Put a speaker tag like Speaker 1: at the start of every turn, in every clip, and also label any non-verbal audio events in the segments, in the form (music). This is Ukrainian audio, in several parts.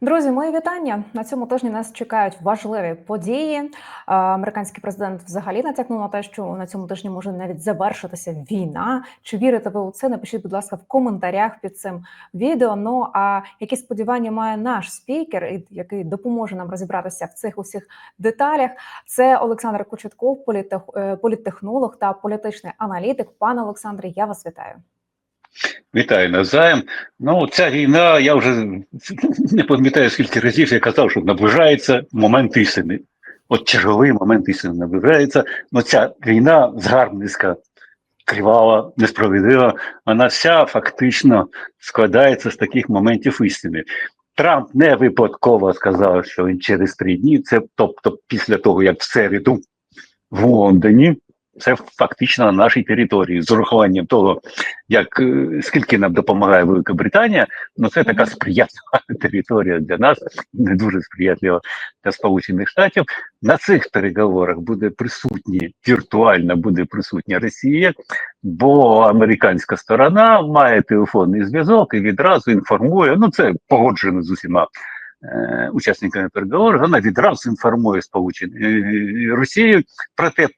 Speaker 1: Друзі, мої вітання на цьому тижні. Нас чекають важливі події. Е, Американський президент взагалі натякнув на те, що на цьому тижні може навіть завершитися війна. Чи вірите ви у це? Напишіть, будь ласка, в коментарях під цим відео. Ну а які сподівання має наш спікер, який допоможе нам розібратися в цих усіх деталях? Це Олександр Кочетков, е, політтехнолог та політичний аналітик. Пане Олександре, я вас вітаю.
Speaker 2: Вітаю навзаєм. Ну, ця війна, я вже не пам'ятаю, скільки разів я казав, що наближається момент істини. От черговий момент істини наближається. Ну, ця війна згарбницька, кривава, несправедлива, вона вся фактично складається з таких моментів істини. Трамп не випадково сказав, що він через три дні, це тобто після того, як в середу в Лондоні. Це фактично на нашій території з урахуванням того, як е, скільки нам допомагає Велика Британія, ну це така сприятлива (laughs) територія для нас, не дуже сприятлива для Сполучених Штатів. На цих переговорах буде присутні віртуально буде присутня Росія, бо американська сторона має телефонний зв'язок і відразу інформує. Ну це погоджено з усіма. е, Учасниками переговорів вона відразу інформує Сполучені е, Росію про те,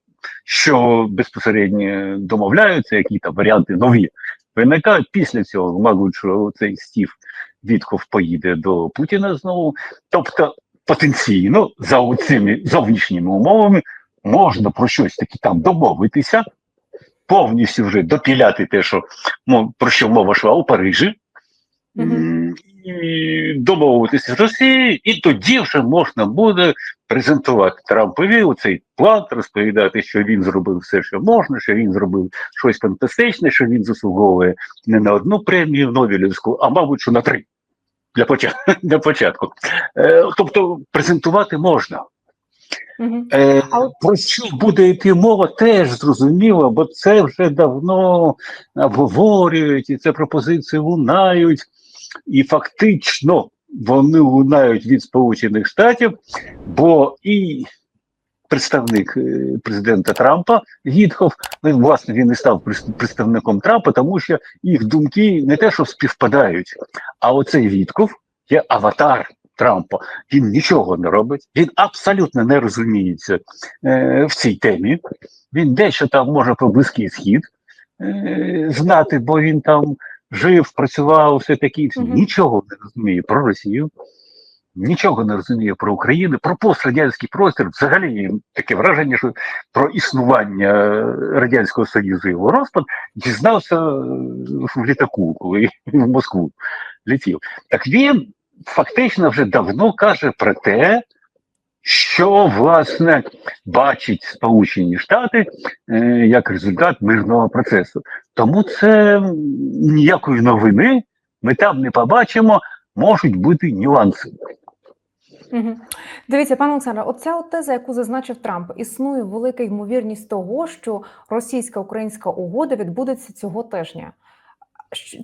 Speaker 2: що безпосередньо домовляються, які там варіанти нові виникають. Після цього, мабуть, що цей стів Вітков поїде до Путіна знову. Тобто, потенційно, за цими зовнішніми умовами можна про щось таке там домовитися, повністю вже допіляти те, що ну, про що мова йшла у Парижі.
Speaker 1: Мгм.
Speaker 2: І домовитися з Росією, і тоді вже можна буде презентувати Трампові цей план, розповідати, що він зробив все, що можна, що він зробив щось фантастичне, що він заслуговує не на одну премію Нобелівську, а мабуть, що на три для початку. (laughs) Для початку. Е, тобто презентувати можна.
Speaker 1: Мгм.
Speaker 2: Е, Про що буде йти мова, теж зрозуміло, бо це вже давно обговорюють, і це пропозиції лунають, і фактично вони лунають від Сполучених Штатів, бо і представник е, президента Трампа Гітхов, ну, власне, він і став представником Трампа, тому що їх думки не те, що співпадають, а оцей Вітков є аватар Трампа. Він нічого не робить, він абсолютно не розуміється е, в цій темі. Він дещо там може про близький схід е, знати, бо він там жив, працював, все таке,
Speaker 1: Мгм.
Speaker 2: нічого не розуміє про Росію. Нічого не розуміє про Україну, про пострадянський простір. Взагалі таке враження, що про існування Радянського Союзу і його розпад дізнався в літаку, коли в Москву летів. Так він фактично вже давно каже про те, що власне бачить Сполучені Штати е, як результат мирного процесу. Тому це ніякої новини ми там не побачимо, можуть бути нюанси.
Speaker 1: Мгм. Дивіться, пане Олександре, оця теза, яку зазначив Трамп, існує велика ймовірність того, що російсько-українська угода відбудеться цього тижня.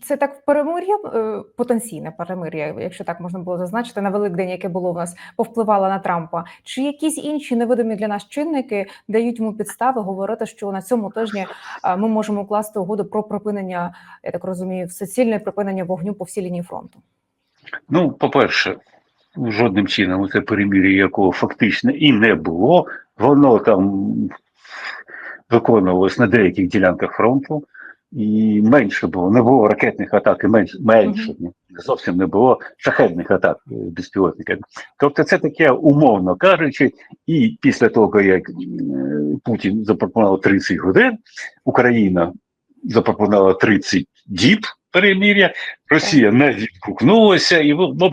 Speaker 1: Це так перемир'я, е, потенційне перемир'я, якщо так можна було зазначити, на Великдень, яке було в нас, повпливало на Трампа. Чи якісь інші невидимі для нас чинники дають йому підстави говорити, що на цьому тижні е, ми можемо укласти угоду про припинення, я так розумію, всецільне припинення вогню по всій лінії фронту?
Speaker 2: Ну, по-перше, жодним чином це перемір'я, якого фактично і не було. Воно там виконувалось на деяких ділянках фронту, і менше було. Не було ракетних атак, і менше, менше ні, зовсім не було шахетних атак е, безпілотниками. Тобто, це таке, умовно кажучи, і після того, як е, Путін запропонував 30 годин, Україна запропонувала 30 діб перемір'я, Росія не відгукнулася, і ну,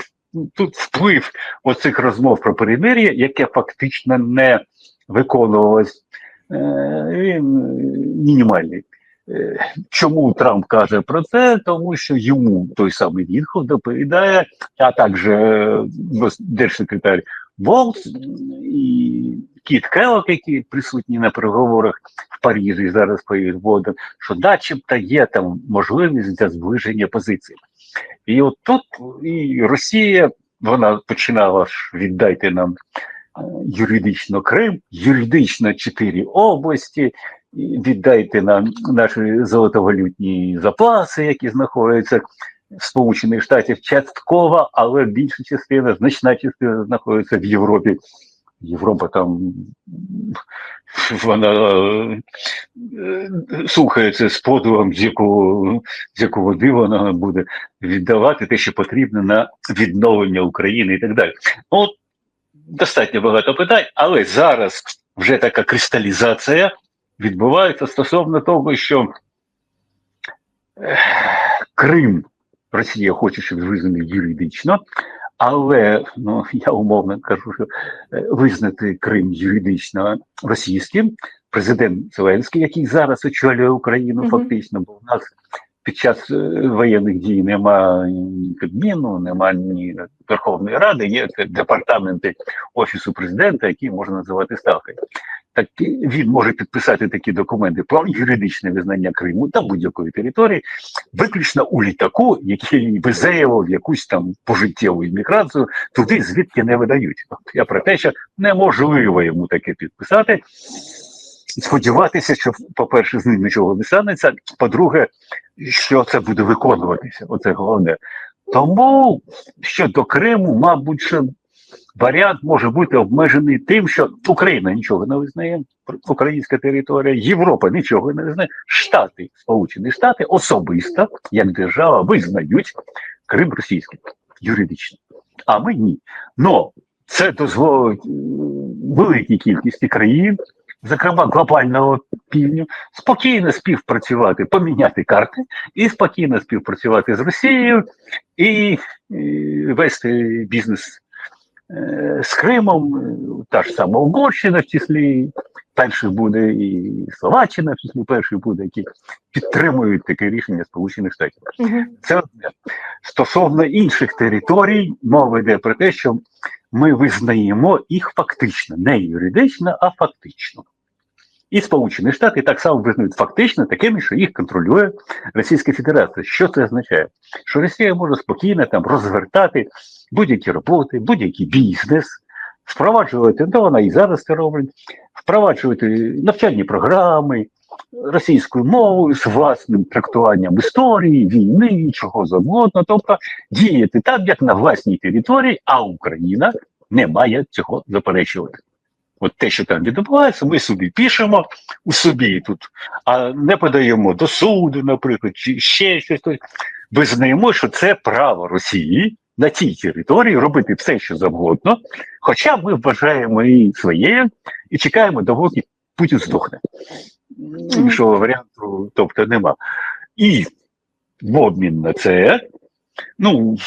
Speaker 2: тут вплив оцих розмов про перемир'я, яке фактично не виконувалось, е, він мінімальний. Е, Чому Трамп каже про це? Тому що йому той самий Вітхов доповідає, а також е, держсекретар Волц і Кіт Келлок, які присутні на переговорах в Парижі зараз поїдуть воду, що начебто є там можливість для зближення позицій. І от тут і Росія вона починала ж віддайте нам е, юридично Крим, юридично чотири області, віддайте нам наші золотовалютні запаси, які знаходяться в Сполучених Штатів частково, але більша частина, значна частина знаходиться в Європі. Європа там вона е, слухається з подивом, з якого з якого дива вона буде віддавати те, що потрібно на відновлення України і так далі. Ну, от достатньо багато питань, але зараз вже така кристалізація відбувається стосовно того, що Крим Росія хоче, щоб визнаний юридично, але ну я умовно кажу, що е, визнати Крим юридично російським. Президент Зеленський, який зараз очолює Україну,
Speaker 1: Мгм.
Speaker 2: фактично, бо в нас під час е, воєнних дій нема ні Кабміну, нема ні Верховної Ради, є департаменти Офісу президента, які можна називати ставкою. Так він може підписати такі документи про юридичне визнання Криму та будь-якої території, виключно у літаку, який везе його в якусь там пожиттєву імміграцію, туди звідки не видають. От я про те, що неможливо йому таке підписати. Сподіватися, що, по-перше, з ним нічого не станеться. По-друге, що це буде виконуватися. Оце головне. Тому щодо Криму, мабуть, що варіант може бути обмежений тим, що Україна нічого не визнає, українська територія, Європа нічого не визнає, Штати, Сполучені Штати особисто, як держава, визнають Крим російським юридично. А ми ні. Но це дозволить великій кількості країн, зокрема глобального півдню, спокійно співпрацювати, поміняти карти і спокійно співпрацювати з Росією і, і вести бізнес е, з Кримом, та ж сама Угорщина в числі. Перший буде і Словаччина, в числі перший буде, які підтримують таке рішення Сполучених Штатів. Це одне. Стосовно інших територій, мова йде про те, що ми визнаємо їх фактично, не юридично, а фактично. І Сполучені Штати так само визнають фактично такими, що їх контролює Російська Федерація. Що це означає? Що Росія може спокійно там розвертати будь-які роботи, будь-який бізнес, впроваджувати, ну вона і зараз це робить, впроваджувати навчальні програми російською мовою з власним трактуванням історії, війни, чого завгодно, тобто діяти так, як на власній території, а Україна не має цього заперечувати. От те, що там відбувається, ми собі пишемо у собі тут, а не подаємо до суду, наприклад, чи ще щось. Визнаємо, що це право Росії на цій території робити все, що завгодно, хоча ми вважаємо її своєю і чекаємо, доки Путін здохне. Іншого варіанту, тобто, нема. І в обмін на це, ну,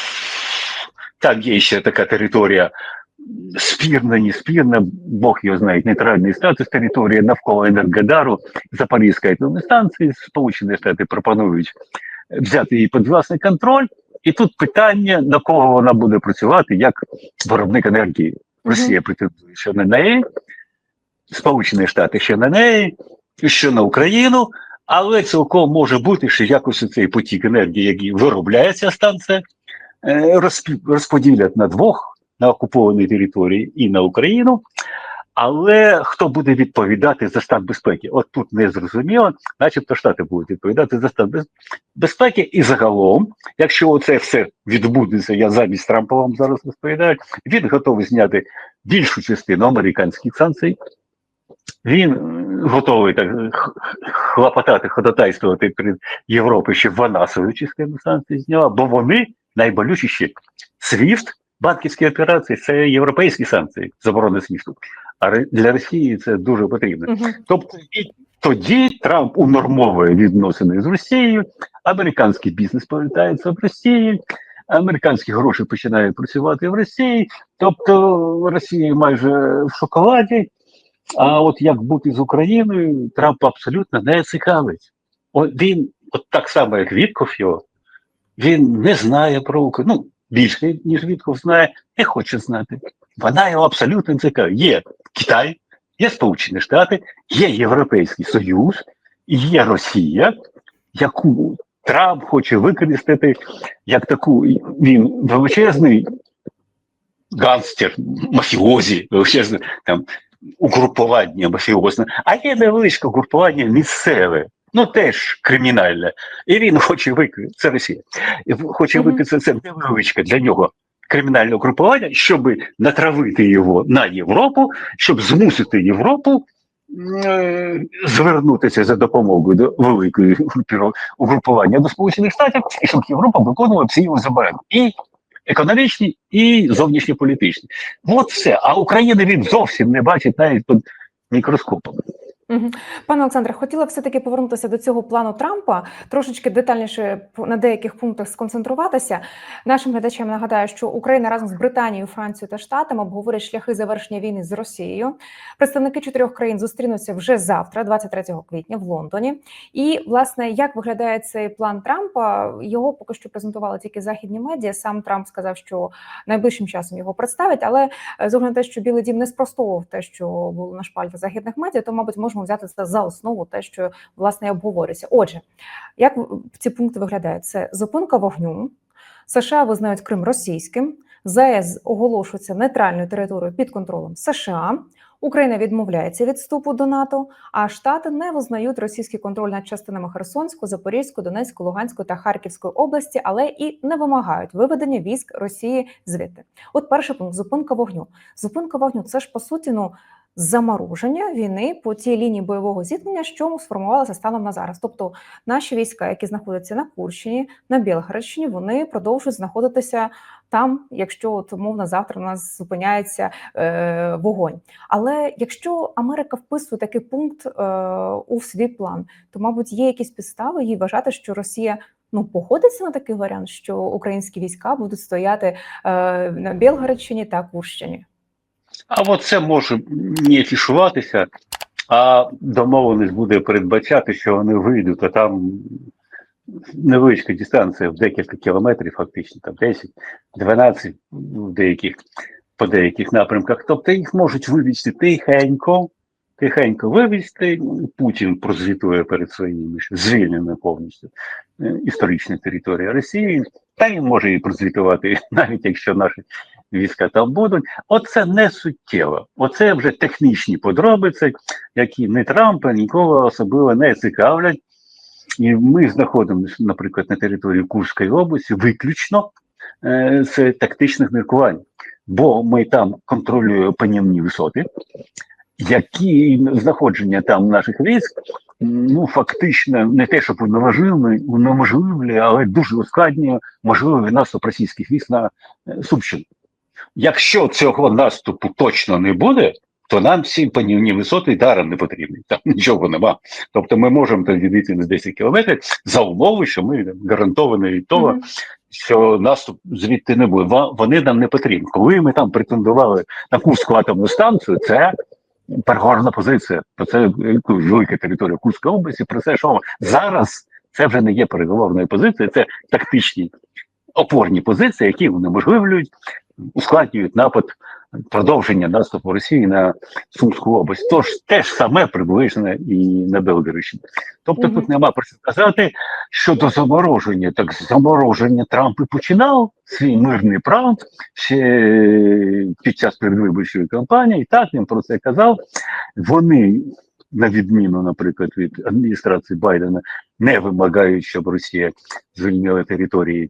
Speaker 2: там є ще така територія спірна, не спірна, Бог його знає, нейтральний статус території навколо Енергодару, Запорізької атомної станції, Сполучені Штати пропонують взяти її під власний контроль. І тут питання, на кого вона буде працювати як виробник енергії. Росія претендує, що на неї, Сполучені Штати ще на неї, що на Україну, але цілком може бути, що якось цей потік енергії, який виробляє ця станція, е, розподілять на двох на окупованій території і на Україну. Але хто буде відповідати за стан безпеки? От тут не зрозуміло, начебто Штати будуть відповідати за стан безпеки. І загалом, якщо це все відбудеться, я замість Трампа вам зараз розповідаю, він готовий зняти більшу частину американських санкцій. Він готовий так хлопотати, ходатайствувати перед Європою, щоб вона свою частину санкцій зняла, бо вони найболючіші. СВІФТ, банківські операції це європейські санкції, заборони СВІФТу. А для Росії це дуже потрібно.
Speaker 1: Мгм.
Speaker 2: Тобто і тоді Трамп унормовує відносини з Росією, американський бізнес повертається в Росію, американські гроші починають працювати в Росії. Тобто Росія майже в шоколаді. А от як бути з Україною, Трамп абсолютно не цікавить. От він, от так само, як Вітков його, він не знає про Україну. Ну, більше, ніж Вітков знає, не хоче знати. Вона його абсолютно цікавить. Є Китай, є Сполучені Штати, є Європейський Союз, є Росія, яку Трамп хоче використати як таку він величезний ганстер, мафіозі, величезне там угрупування мафіозне, а є невеличке угрупування місцеве ну теж кримінальне. І він хоче викрити, це Росія, хоче викрити це невеличке для нього кримінальне угрупування, щоб натравити його на Європу, щоб змусити Європу е, звернутися за допомогою до великої угрупування до Сполучених Штатів, і щоб Європа виконувала всі його заборони. І економічні, і зовнішньополітичні. От все. А Україна він зовсім не бачить навіть під мікроскопом.
Speaker 1: Пане Олександре, хотіла все таки повернутися до цього плану Трампа, трошечки детальніше на деяких пунктах сконцентруватися. Нашим глядачам нагадаю, що Україна разом з Британією, Францією та Штатами обговорять шляхи завершення війни з Росією. Представники чотирьох країн зустрінуться вже завтра, 23 квітня, в Лондоні. І власне, як виглядає цей план Трампа? Його поки що презентували тільки західні медіа. Сам Трамп сказав, що найближчим часом його представить, але е, з огляду на те, що Білий Дім не спростовував те, що було на шпальтах західних медіа, то, мабуть, можемо взяти це за основу, те, що власне і обговорюється. Отже, як ці пункти виглядають? Це зупинка вогню. США визнають Крим російським. ЗАЕС оголошується нейтральною територією під контролем США. Україна відмовляється від вступу до НАТО, а Штати не визнають російський контроль над частинами Херсонської, Запорізької, Донецької, Луганської та Харківської області, але і не вимагають виведення військ Росії звідти. От перший пункт зупинка вогню. Зупинка вогню це ж по суті ну замороження війни по тій лінії бойового зіткнення, що сформувалося станом на зараз. Тобто наші війська, які знаходяться на Курщині, на Білгородщині, вони продовжують знаходитися там, якщо от, умовно завтра у нас зупиняється е, вогонь. Але якщо Америка вписує такий пункт е, у свій план, то мабуть є якісь підстави їй вважати, що Росія. Ну, погодиться на такий варіант, що українські війська будуть стояти е, на Білгородщині та Курщині.
Speaker 2: А от це може не афішуватися, а домовленість буде передбачати, що вони вийдуть, а там невеличка дистанція в декілька кілометрів, фактично, там 10, 12 в деяких, по деяких напрямках. Тобто їх можуть вивезти тихенько, тихенько вивезти. Путін прозвітує перед своїми звільненими повністю е, історичні території Росії. Та він може і прозвітувати, (laughs) навіть якщо наші війська там будуть. Оце не суттєво. Оце вже технічні подробиці, які не Трампа нікого особливо не цікавлять. І ми знаходимося, наприклад, на території Курської області виключно е, з тактичних міркувань, бо ми там контролюємо панівні висоти, які знаходження там наших військ, ну фактично не те, щоб унеможливлює, але дуже ускладнює можливий наступ російських військ на е, Сумщину. Якщо цього наступу точно не буде, то нам всі панівні висоти даром не потрібні. Там нічого нема. Тобто ми можемо там відійти на 10 кілометрів за умови, що ми гарантовані від того,
Speaker 1: Мгм.
Speaker 2: що наступ звідти не буде. Вони нам не потрібні. Коли ми там претендували на Курську атомну станцію, це переговорна позиція. Бо це е, велика територія Курської області. Про це що зараз це вже не є переговорною позицією, це тактичні опорні позиції, які унеможливлюють, ускладнюють напад продовження наступу Росії на Сумську область. Тож те ж саме приблизно і на Белгородщині. Тобто
Speaker 1: Мгм.
Speaker 2: тут нема про що сказати щодо замороження. Так замороження Трамп і починав свій мирний план ще під час передвиборчої кампанії. Так він про це казав. Вони. На відміну, наприклад, від адміністрації Байдена, не вимагають, щоб Росія звільнила території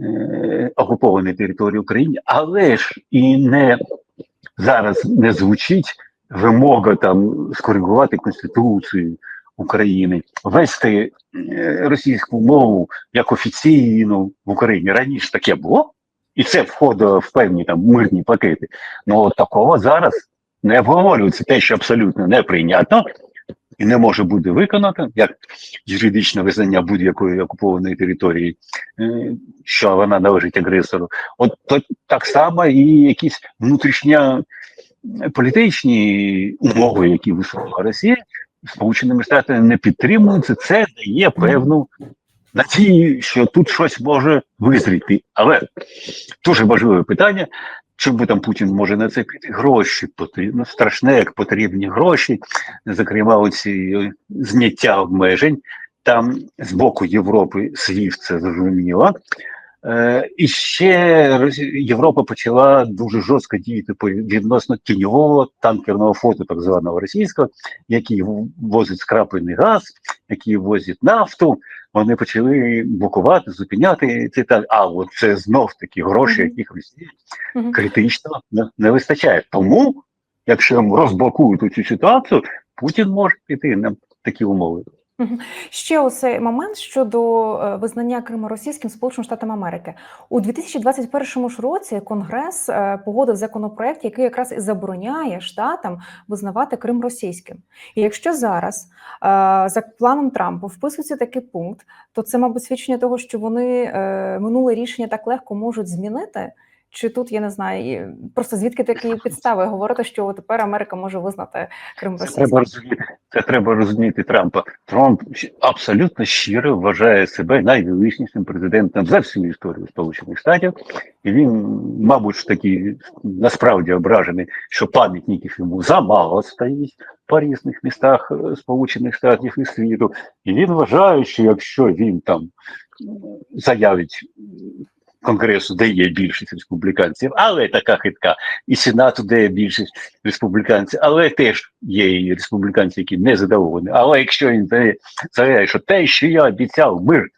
Speaker 2: е, окуповані території України, але ж і не зараз не звучить вимога там скоригувати Конституцію України, ввести е, російську мову як офіційну в Україні. Раніше таке було, і це входило в певні там мирні пакети. Ну такого зараз не обговорюється те, що абсолютно неприйнятно. І не може бути виконано як юридичне визнання будь-якої окупованої території, е, що вона належить агресору. От то, так само і якісь внутрішня політичні умови, які висувала Росія, Сполученими Штатами не підтримуються. Це дає певну надію, що тут щось може визріти. Але дуже важливе питання. Чому там Путін може на це піти? Гроші потрібно. Страшне, як потрібні гроші, зокрема, оці зняття обмежень. Там з боку Європи свіф, це зрозуміло. Е, і ще Європа почала дуже жорстко діяти по відносно тіньового танкерного флоту, так званого російського, який возить скраплений газ, який возить нафту. Вони почали блокувати, зупиняти це так. А от це знов таки гроші, яких Росії критично не, не вистачає. Тому, якщо розблокують цю ситуацію, Путін може піти на такі умови.
Speaker 1: Ще оцей момент щодо е, визнання Криму російським Сполученими Штатами Америки у 2021 ж році Конгрес е, погодив законопроект, який якраз і забороняє штатам визнавати Крим російським. І якщо зараз е, за планом Трампа вписується такий пункт, то це, мабуть, свідчення того, що вони минуле рішення так легко можуть змінити. Чи тут я не знаю, просто звідки такі (laughs) підстави говорити, що тепер Америка може визнати Крим
Speaker 2: Це треба розуміти. Це треба розуміти Трампа. Трамп абсолютно щиро вважає себе найвеличнішим президентом за всю історію Сполучених Штатів, і він, мабуть, ж таки насправді ображений, що пам'ятників йому замало стоїть по різних містах е, Сполучених Штатів і світу. І він вважає, що якщо він там заявить Конгресу, де є більшість республіканців, але така хитка, і Сенату, де є більшість республіканців, але теж є і республіканці, які не задоволені. Але якщо він заявляє, що те, що я обіцяв мир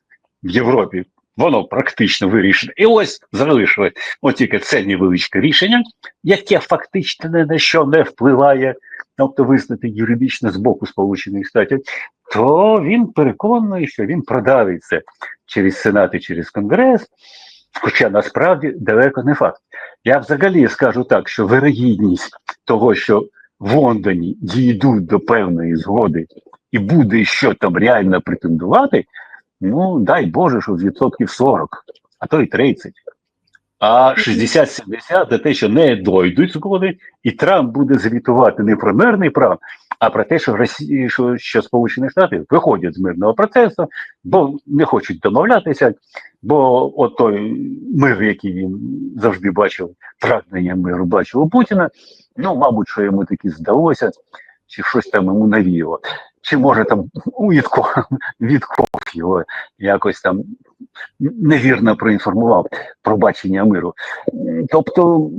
Speaker 2: в Європі, воно практично вирішено. І ось залишили от тільки це невеличке рішення, яке фактично ні на що не впливає, тобто визнати юридично з боку Сполучених Штатів, то він переконаний, що він продавить це через Сенат і через Конгрес. Хоча насправді далеко не факт. Я взагалі скажу так, що вирогідність того, що в Лондоні дійдуть до певної згоди і буде що там реально претендувати, ну дай Боже, що відсотків 40, а то й 30. А 60-70 за те, що не дойдуть згоди, і Трамп буде звітувати не про мирний прав, а про те, що Росія, що, що Сполучені Штати виходять з мирного процесу, бо не хочуть домовлятися, бо от той мир, який він завжди бачив, прагнення миру бачив у Путіна, ну, мабуть, що йому таки здалося, чи щось там йому навіяло. Чи може там Вітков, Вітков (laughs) його якось там невірно проінформував про бачення миру. Тобто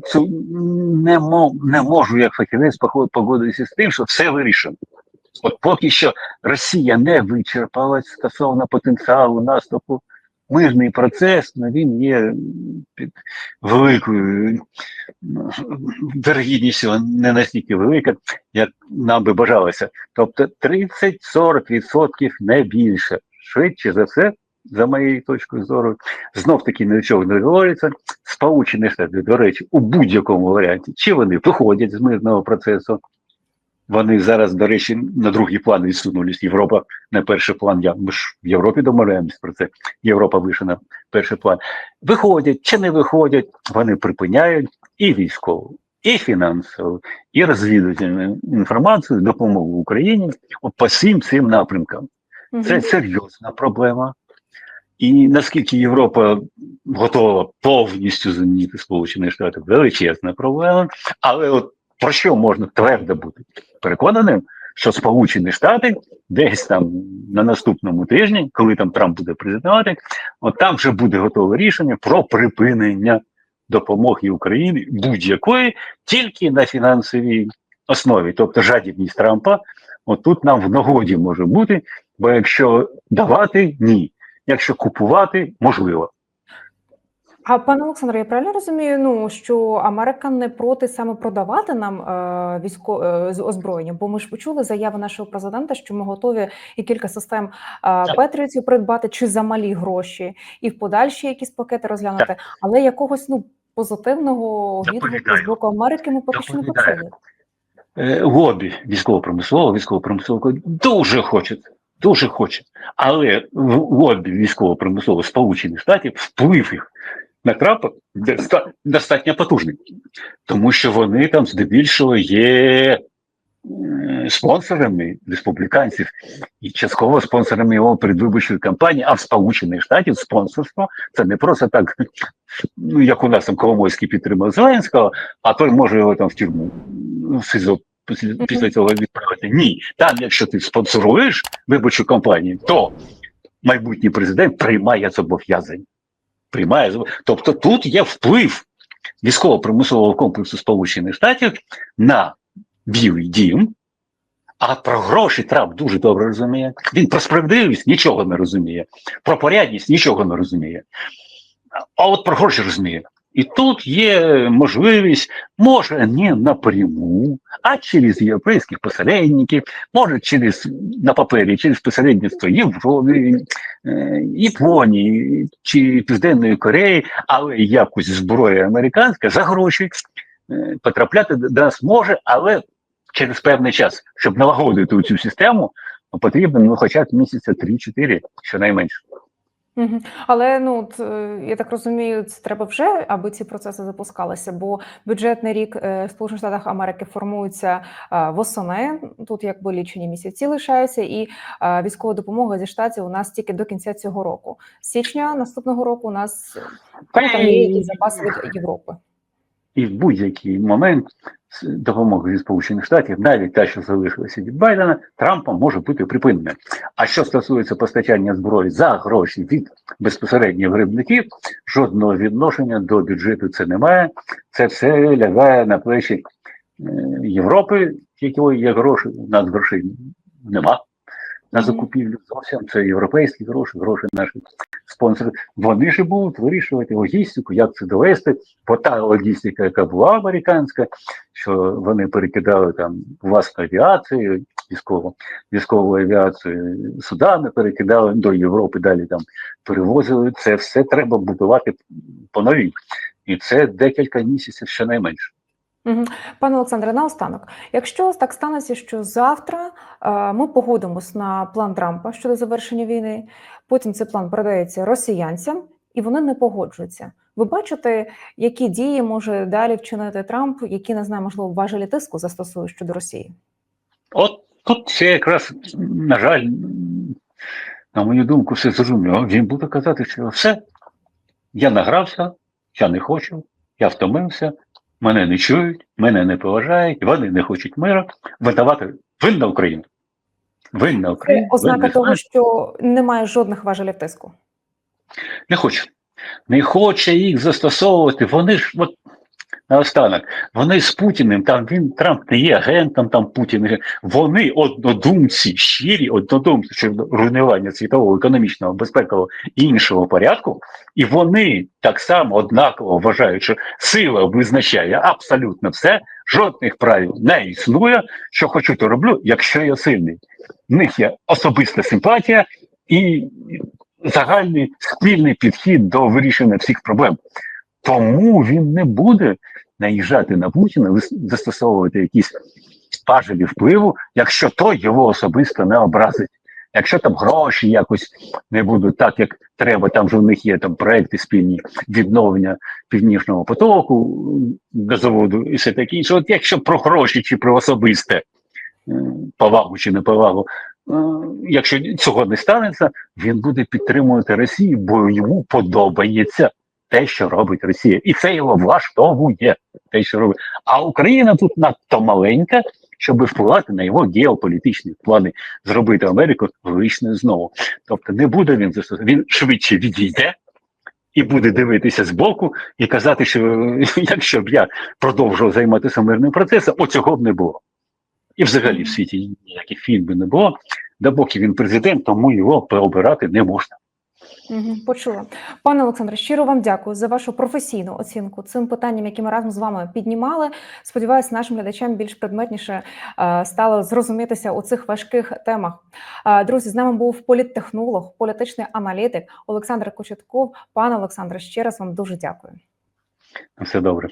Speaker 2: не, не можу як фахівець погодитися з тим, що все вирішено. От поки що Росія не вичерпалась стосовно потенціалу наступу, мирний процес, ну, він є під великою ну, не настільки велика, як нам би бажалося. Тобто 30-40% не більше. Швидше за все, за моєю точкою зору, знов таки нічого не говориться. Сполучені Штати, до речі, у будь-якому варіанті, чи вони виходять з мирного процесу. Вони зараз, до речі, на другий план відсунулись. Європа на перший план. Я ми ж в Європі домовляємось про це. Європа вийшла на перший план. Виходять чи не виходять, вони припиняють і військову, і фінансову, і розвідувальну інформацію, допомогу Україні по всім цим напрямкам. Це серйозна проблема. І наскільки Європа готова повністю замінити Сполучені Штати, величезна проблема. Але от про що можна твердо бути переконаним, що Сполучені Штати десь там на наступному тижні, коли там Трамп буде президентувати, от там вже буде готове рішення про припинення допомоги Україні будь-якої тільки на фінансовій основі, тобто жадібність Трампа. От тут нам в нагоді може бути, бо якщо давати ні, якщо купувати можливо.
Speaker 1: А пане Олександре, я правильно розумію, ну що Америка не проти саме продавати нам е, військо е, озброєння? Бо ми ж почули заяви нашого президента, що ми готові і кілька систем е, Петріотів придбати чи за малі гроші, і в подальші якісь пакети розглянути, але якогось ну позитивного відгуку з боку Америки ми поки що не почули.
Speaker 2: Е, лобі військово-промислового, військово-промислового дуже хочуть, дуже хочуть. Але в лобі військово-промислового Сполучених Штатів вплив їх на Трампа достатньо потужний, тому що вони там здебільшого є спонсорами республіканців і частково спонсорами його передвиборчої кампанії, а в Сполучених Штатів спонсорство це не просто так, ну як у нас там Коломойський підтримав Зеленського, а той може його там в тюрму ну, в СИЗО після цього відправити. Ні, там, якщо ти спонсоруєш виборчу кампанію, то майбутній президент приймає зобов'язання. Приймає. Тобто тут є вплив військово-примусового комплексу Сполучених Штатів на Білий дім. А про гроші Трамп дуже добре розуміє. Він про справедливість нічого не розуміє, про порядність нічого не розуміє. А от про гроші розуміє. І тут є можливість, може, не напряму, а через європейських посередників, може через на папері, через посередництво Європи, е, Японії чи Південної Кореї, але якось зброя американська за гроші е, потрапляти до нас може, але через певний час, щоб налагодити цю систему, потрібно ну, хоча б місяця 3-4, щонайменше.
Speaker 1: Мгм. Але ну от, е, я так розумію, це треба вже, аби ці процеси запускалися, бо бюджетний рік е, в Сполучених Штатах Америки формується е, восени. Тут якби лічені місяці лишаються, і е, військова допомога зі штатів у нас тільки до кінця цього року. З січня наступного року у нас там є якісь запаси від Європи.
Speaker 2: І в будь-який момент допомоги від Сполучених Штатів, навіть та, що залишилася від Байдена, Трампа може бути припинена. А що стосується постачання зброї за гроші від безпосередніх грибників, жодного відношення до бюджету це немає. Це все лягає на плечі е, Європи, якої є гроші. У нас грошей нема на закупівлю. Зовсім це європейські гроші, гроші наших спонсорів. Вони ж будуть вирішувати логістику, як це довести. Бо та логістика, яка була американська, що вони перекидали там власну авіацію, військову, військову авіацію судами, перекидали до Європи, далі там перевозили. Це все треба будувати по новій. І це декілька місяців щонайменше.
Speaker 1: Пане Олександре, наостанок, якщо так станеться, що завтра е, ми погодимось на план Трампа щодо завершення війни, потім цей план передається росіянцям, і вони не погоджуються. Ви бачите, які дії може далі вчинити Трамп, які не знаю, можливо, важелі тиску застосує щодо Росії?
Speaker 2: От тут це якраз, на жаль, на мою думку, все зрозуміло. Він буде казати, що все, я награвся, я не хочу, я втомився, мене не чують, мене не поважають, вони не хочуть миру. Видавати винна Україна. Винна
Speaker 1: Це ознака
Speaker 2: винна
Speaker 1: того, що немає жодних важелів тиску.
Speaker 2: Не хоче. Не хоче їх застосовувати. Вони ж, от наостанок, вони з Путіним, там він Трамп не є агентом, там Путін. Вони однодумці, щирі однодумці щодо руйнування світового економічного, безпекового і іншого порядку, і вони так само однаково вважають, що сила визначає абсолютно все, жодних правил не існує. Що хочу, то роблю, якщо я сильний. В них є особиста симпатія і загальний спільний підхід до вирішення всіх проблем. Тому він не буде наїжджати на Путіна, застосовувати якісь важелі впливу, якщо той його особисто не образить. Якщо там гроші якось не будуть так, як треба, там же в них є там проекти спільні відновлення північного потоку газоводу і все таке інше. От якщо про гроші чи про особисте е, повагу чи неповагу, е, якщо цього не станеться, він буде підтримувати Росію, бо йому подобається те, що робить Росія, і це його влаштовує. Те, що робить. А Україна тут надто маленька, щоб впливати на його геополітичні плани, зробити Америку величною знову. Тобто не буде він застосовувати, він швидше відійде. І буде дивитися збоку і казати, що (laughs) якщо б я продовжував займатися мирним процесом, оцього б не було. І взагалі в світі ніяких фільмів не було. Допоки він президент, тому його переобирати не можна.
Speaker 1: Угу, почула. Пане Олександре, щиро вам дякую за вашу професійну оцінку цим питанням, які ми разом з вами піднімали. Сподіваюся, нашим глядачам більш предметніше е, стало зрозумітися у цих важких темах. Е, друзі, з нами був політтехнолог, політичний аналітик Олександр Кочетков. Пане Олександре, ще раз вам дуже дякую.
Speaker 2: Все добре.